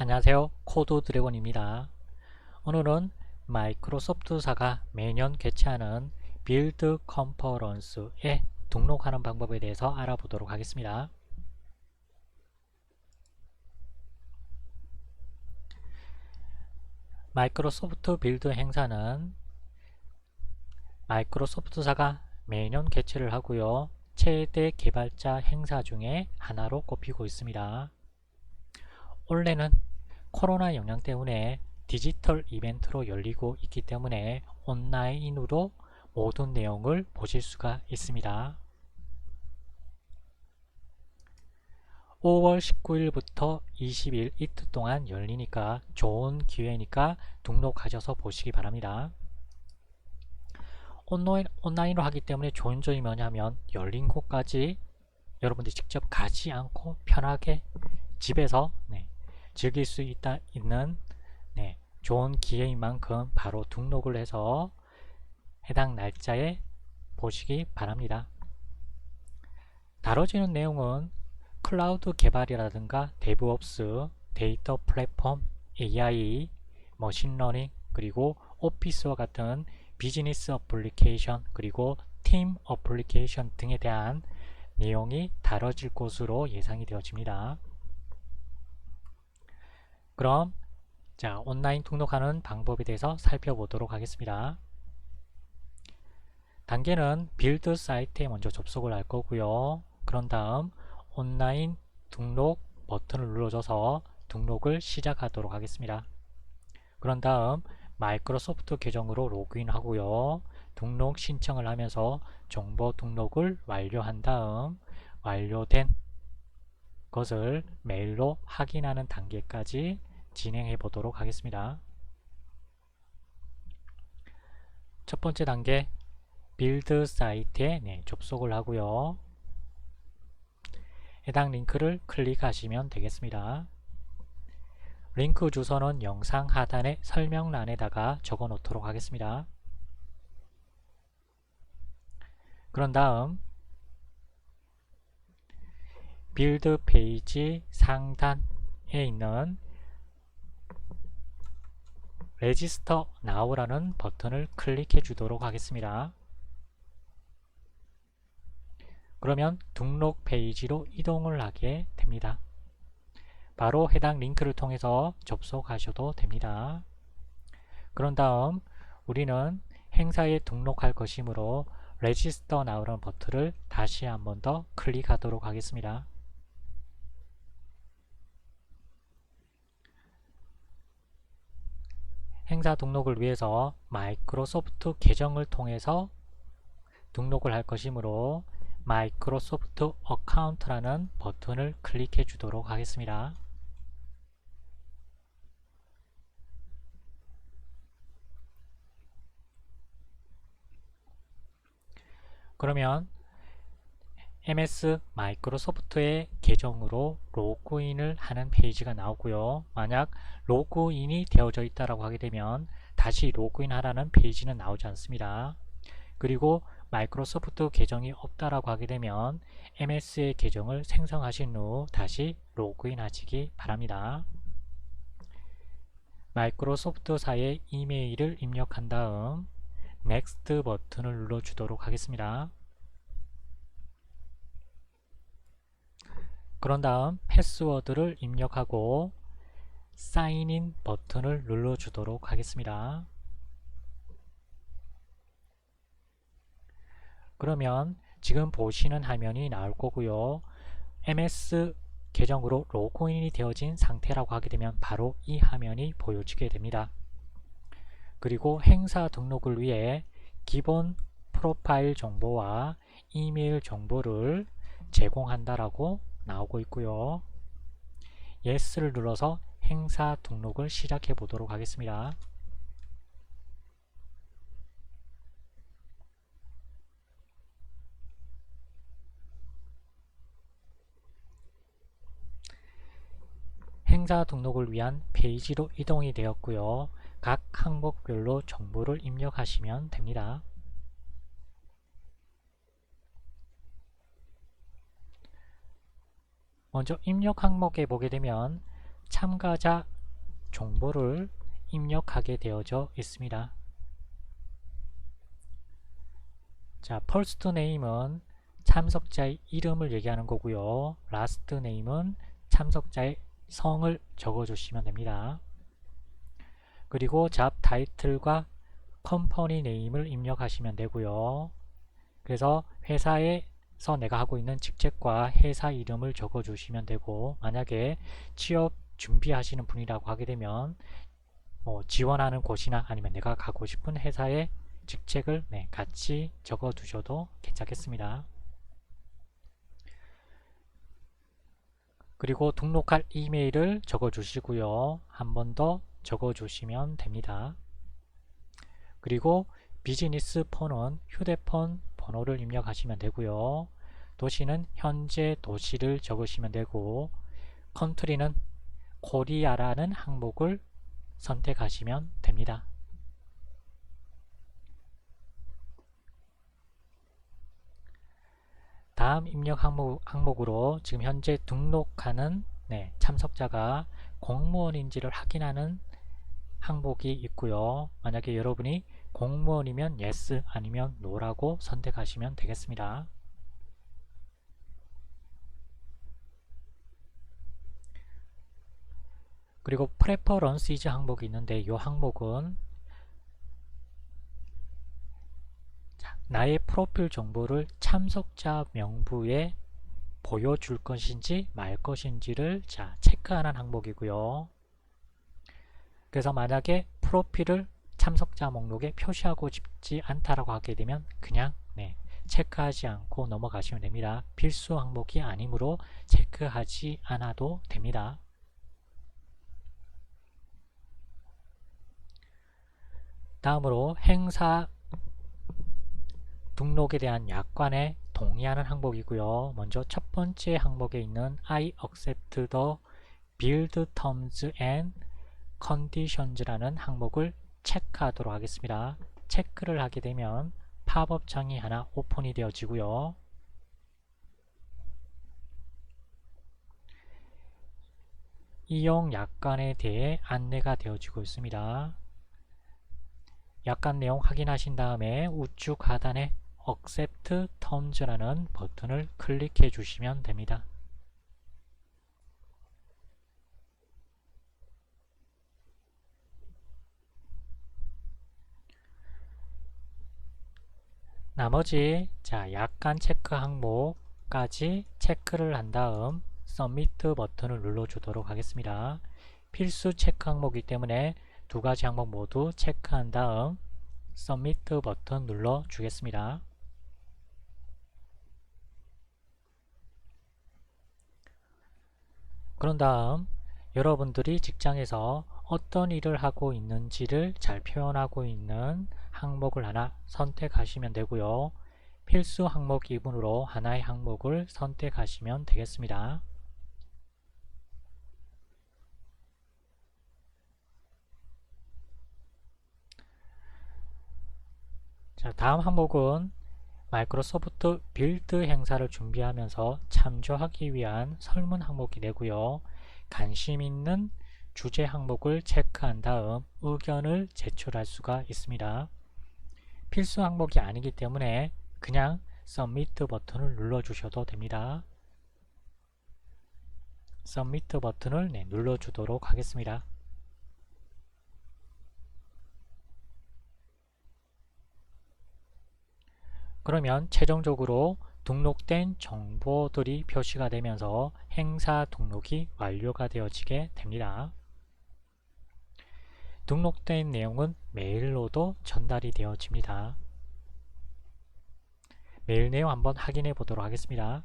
안녕하세요. 코드 드래곤입니다. 오늘은 마이크로소프트사가 매년 개최하는 빌드 컨퍼런스에 등록하는 방법에 대해서 알아보도록 하겠습니다. 마이크로소프트 빌드 행사는 마이크로소프트사가 매년 개최를 하고요. 최대 개발자 행사 중에 하나로 꼽히고 있습니다. 올해는 코로나 영향 때문에 디지털 이벤트로 열리고 있기 때문에 온라인으로 모든 내용을 보실 수가 있습니다. 5월 19일부터 20일 이틀 동안 열리니까 좋은 기회니까 등록하셔서 보시기 바랍니다. 온라인, 온라인으로 하기 때문에 좋은 점이 뭐냐면 열린 곳까지 여러분들이 직접 가지 않고 편하게 집에서 네, 즐길 수 있다, 있는 네, 좋은 기회인 만큼 바로 등록을 해서 해당 날짜에 보시기 바랍니다. 다뤄지는 내용은 클라우드 개발이라든가 데브옵스, 데이터 플랫폼, AI, 머신러닝, 그리고 오피스와 같은 비즈니스 어플리케이션, 그리고 팀 어플리케이션 등에 대한 내용이 다뤄질 것으로 예상이 되어집니다. 그럼 자 온라인 등록하는 방법에 대해서 살펴보도록 하겠습니다. 단계는 빌드 사이트에 먼저 접속을 할 거고요. 그런 다음 온라인 등록 버튼을 눌러줘서 등록을 시작하도록 하겠습니다. 그런 다음 마이크로소프트 계정으로 로그인 하고요. 등록 신청을 하면서 정보 등록을 완료한 다음 완료된 것을 메일로 확인하는 단계까지 진행해 보도록 하겠습니다. 첫 번째 단계 빌드 사이트에 네, 접속을 하고요. 해당 링크를 클릭하시면 되겠습니다. 링크 주소는 영상 하단의 설명란에다가 적어 놓도록 하겠습니다. 그런 다음 빌드 페이지 상단에 있는 레지스터 나우라는 버튼을 클릭해 주도록 하겠습니다. 그러면 등록 페이지로 이동을 하게 됩니다. 바로 해당 링크를 통해서 접속하셔도 됩니다. 그런 다음 우리는 행사에 등록할 것이므로 레지스터 나우라는 버튼을 다시 한번 더 클릭하도록 하겠습니다. 행사 등록을 위해서 마이크로소프트 계정을 통해서 등록을 할 것이므로 마이크로소프트 어카운트라는 버튼을 클릭해 주도록 하겠습니다. 그러면 MS 마이크로소프트의 계정으로 로그인을 하는 페이지가 나오고요. 만약 로그인이 되어져 있다고 하게 되면 다시 로그인 하라는 페이지는 나오지 않습니다. 그리고 마이크로소프트 계정이 없다라고 하게 되면 MS의 계정을 생성하신 후 다시 로그인 하시기 바랍니다. 마이크로소프트사의 이메일을 입력한 다음 Next 버튼을 눌러주도록 하겠습니다. 그런 다음 패스워드를 입력하고 사인인 버튼을 눌러주도록 하겠습니다. 그러면 지금 보시는 화면이 나올 거고요. MS 계정으로 로그인이 되어진 상태라고 하게 되면 바로 이 화면이 보여지게 됩니다. 그리고 행사 등록을 위해 기본 프로파일 정보와 이메일 정보를 제공한다라고 나오고 있고요. Yes를 눌러서 행사 등록을 시작해 보도록 하겠습니다. 행사 등록을 위한 페이지로 이동이 되었고요. 각 항목별로 정보를 입력하시면 됩니다. 먼저 입력 항목에 보게 되면 참가자 정보를 입력하게 되어져 있습니다. 자, first name은 참석자의 이름을 얘기하는 거고요. last name은 참석자의 성을 적어주시면 됩니다. 그리고 잡 타이틀과 컴퍼니 네임을 입력하시면 되고요. 그래서 회사에 서 내가 하고 있는 직책과 회사 이름을 적어 주시면 되고 만약에 취업 준비하시는 분이라고 하게 되면 뭐 지원하는 곳이나 아니면 내가 가고 싶은 회사의 직책을 네, 같이 적어 두셔도 괜찮겠습니다. 그리고 등록할 이메일을 적어 주시고요. 한 번 더 적어 주시면 됩니다. 그리고 비즈니스 폰은 휴대폰 번호를 입력하시면 되고요. 도시는 현재 도시를 적으시면 되고 컨트리는 코리아라는 항목을 선택하시면 됩니다. 다음 입력 항목, 항목으로 지금 현재 등록하는 네, 참석자가 공무원인지를 확인하는 항목이 있고요. 만약에 여러분이 공무원이면 yes 아니면 no라고 선택하시면 되겠습니다. 그리고 preferences 항목이 있는데 이 항목은 자, 나의 프로필 정보를 참석자 명부에 보여줄 것인지 말 것인지를 자, 체크하는 항목이고요. 그래서 만약에 프로필을 참석자 목록에 표시하고 싶지 않다라고 하게 되면 그냥 네, 체크하지 않고 넘어가시면 됩니다. 필수 항목이 아니므로 체크하지 않아도 됩니다. 다음으로 행사 등록에 대한 약관에 동의하는 항목이고요. 먼저 첫 번째 항목에 있는 I accept the build terms and conditions라는 항목을 체크하도록 하겠습니다. 체크를 하게 되면 팝업 창이 하나 오픈이 되어지고요. 이용 약관에 대해 안내가 되어지고 있습니다. 약관 내용 확인하신 다음에 우측 하단에 Accept Terms라는 버튼을 클릭해 주시면 됩니다. 나머지 자 약관 체크 항목까지 체크를 한 다음 Submit 버튼을 눌러주도록 하겠습니다. 필수 체크 항목이기 때문에 두 가지 항목 모두 체크한 다음 Submit 버튼 눌러 주겠습니다. 그런 다음 여러분들이 직장에서 어떤 일을 하고 있는지를 잘 표현하고 있는 항목을 하나 선택하시면 되고요. 필수 항목 2분으로 하나의 항목을 선택하시면 되겠습니다. 자, 다음 항목은 마이크로소프트 빌드 행사를 준비하면서 참조하기 위한 설문 항목이 되고요. 관심 있는 주제 항목을 체크한 다음 의견을 제출할 수가 있습니다. 필수 항목이 아니기 때문에 그냥 Submit 버튼을 눌러주셔도 됩니다. Submit 버튼을 네, 눌러주도록 하겠습니다. 그러면 최종적으로 등록된 정보들이 표시가 되면서 행사 등록이 완료가 되어지게 됩니다. 등록된 내용은 메일로도 전달이 되어집니다. 메일 내용 한번 확인해 보도록 하겠습니다.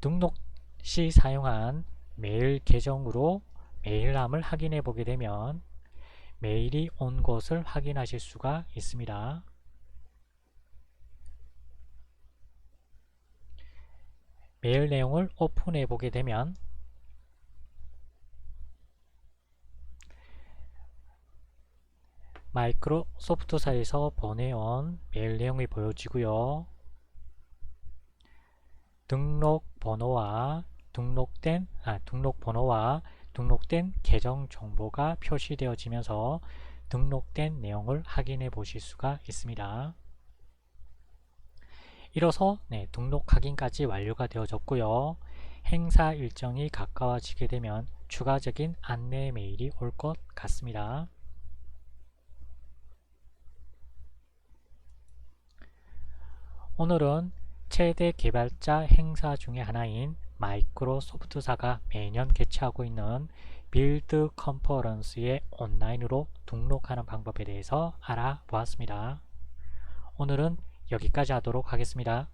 등록 시 사용한 메일 계정으로 메일함을 확인해 보게 되면 메일이 온 것을 확인하실 수가 있습니다. 메일 내용을 오픈해 보게 되면 마이크로소프트사에서 보내온 메일 내용이 보여지고요. 등록 번호와 등록된 아, 등록 번호와 등록된 계정 정보가 표시되어지면서 등록된 내용을 확인해 보실 수가 있습니다. 이로써 네, 등록 확인까지 완료가 되어졌고요. 행사 일정이 가까워지게 되면 추가적인 안내 메일이 올 것 같습니다. 오늘은 최대 개발자 행사 중의 하나인 마이크로소프트사가 매년 개최하고 있는 빌드 컨퍼런스에 온라인으로 등록하는 방법에 대해서 알아보았습니다. 오늘은 여기까지 하도록 하겠습니다.